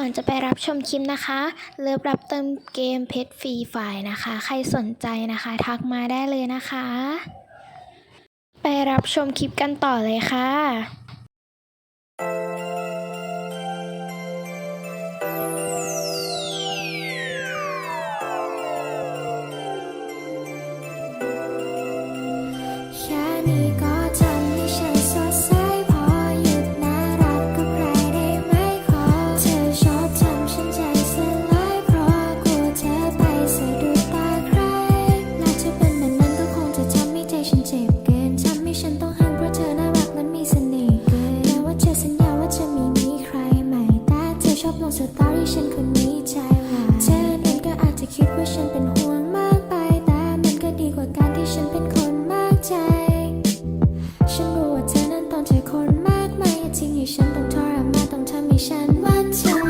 ก่อนจะไปรับชมคลิปนะคะ เลิฟรับเติมเกมเพชรฟรีไฟล์นะคะ ใครสนใจนะคะ ทักมาได้เลยนะคะ ไปรับชมคลิปกันต่อเลยค่ะชานี้ก็ ฉันเจ็บเกินทำให้ฉันต้องหันเพราะเธอน่ารักนั้นมีเสน่ห์เกินแต่ว่าเธอสัญญาว่าจะมีมีใครใหม่แต่เธอชอบลงสตอรี่ฉันคนนี้ใจหายเธอนั้นก็อาจจะคิดว่าฉันเป็นห่วงมากไปแต่มันก็ดีกว่าการที่ฉันเป็นคนมากใจ ฉันรู้ว่าเธอนั้นต้องใจคนมากมายจริงให้ฉันต้องทรมานต้องทำให้ฉันวันใจ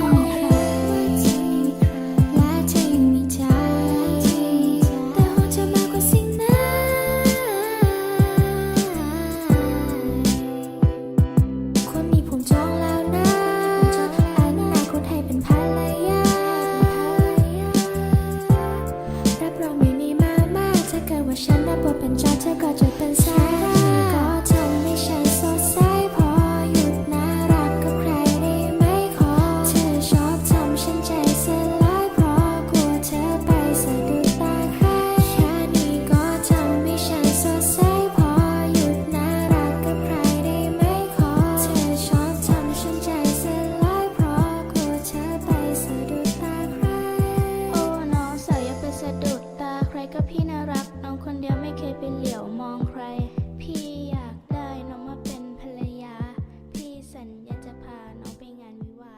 รับรองไม่มีมามาถ้าเกิดว่าฉันรับบทเป็นจอเธอก็จะเป็นสา ก็พี่น่ารัก น้องคนเดียวไม่เคยไปเหลียวมองใคร พี่อยากได้น้องมาเป็นภรรยา พี่สัญญาจะพาน้องไปงานวิวา